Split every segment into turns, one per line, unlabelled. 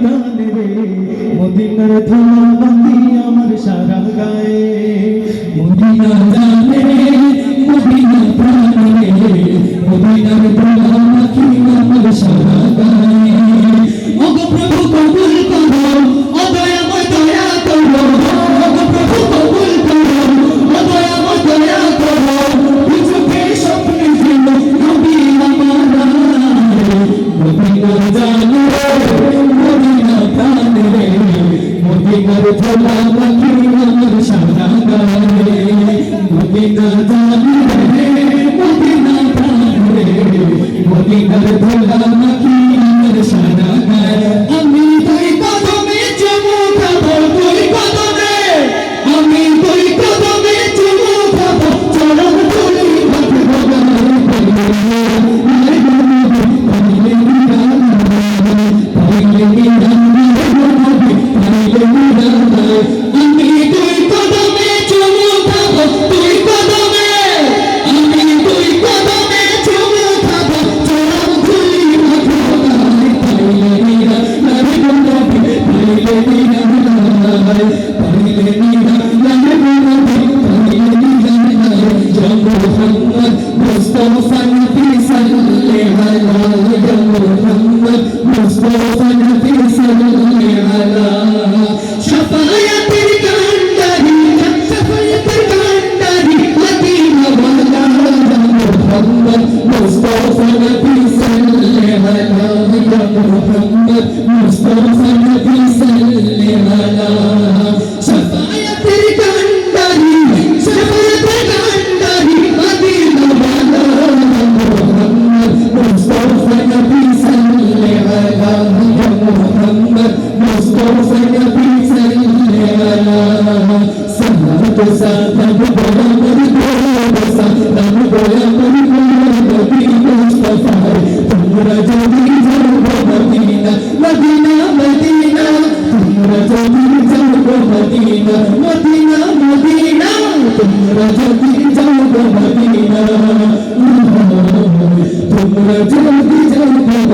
প্রাণে রে, মদিনার ধুলা বাকি আমার সারা গায়ে। মদিনা জানে রে মদিনা প্রাণে রে, মদিনার ধুলা বাকি আমার সারা গায়ে। ওগো প্রভু, কবুল করো ও দয়া করো, ওগো প্রভু, কবুল করো ও দয়া করো। কিছুকে স্বপ্নে ছিল নবী আমার মদিনা জানো মদিনার ধোলা আমার সারা গায়ে মদিনা জানো রে মদিনা প্রাণ রে মদিনার ধোলা মাখি আমার গায়ে Thank you. মুস্তফা নবী তোমরা যদি যাও মদিনা তোমরা যদি যাও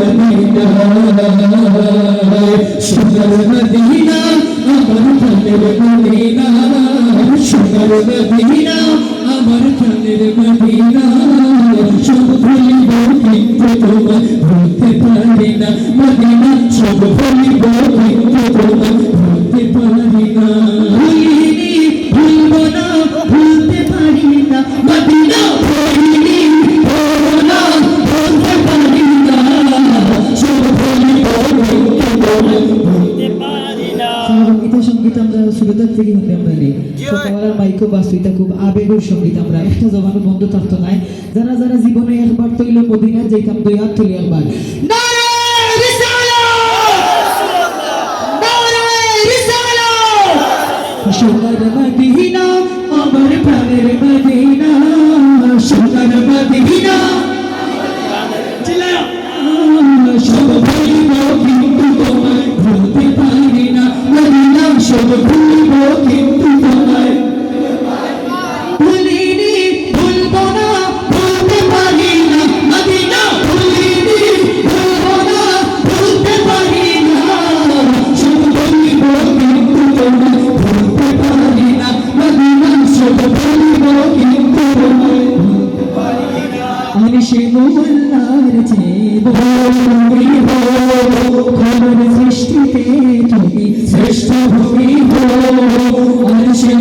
মদিনা সুন্দর মদিনা আমার প্রাণের মদিনা সুন্দর মদিনা আমার প্রাণের মদিনা সব ভুলিব কিন্তু তোমার ভুলতে পারি না মদিনা সব ভুলিব কিন্তু
সহযোগিতা সংগীত আমরা শুরুতার থেকে হতে আমরা নেই। সকালের মাইকো বাসুইতা খুব আবেগের সংগীত আমরা। একটা জমানো বন্ধ থাকতো নাই। যারা যারা জীবনে একবার তৈল মদিনা যেতাম দুই হাত তুলি একবার সোনার মদিনা আমি সে মোহল্লার খবর সৃষ্টিতে তুমি শ্রেষ্ঠ ভূমি হো আমি সে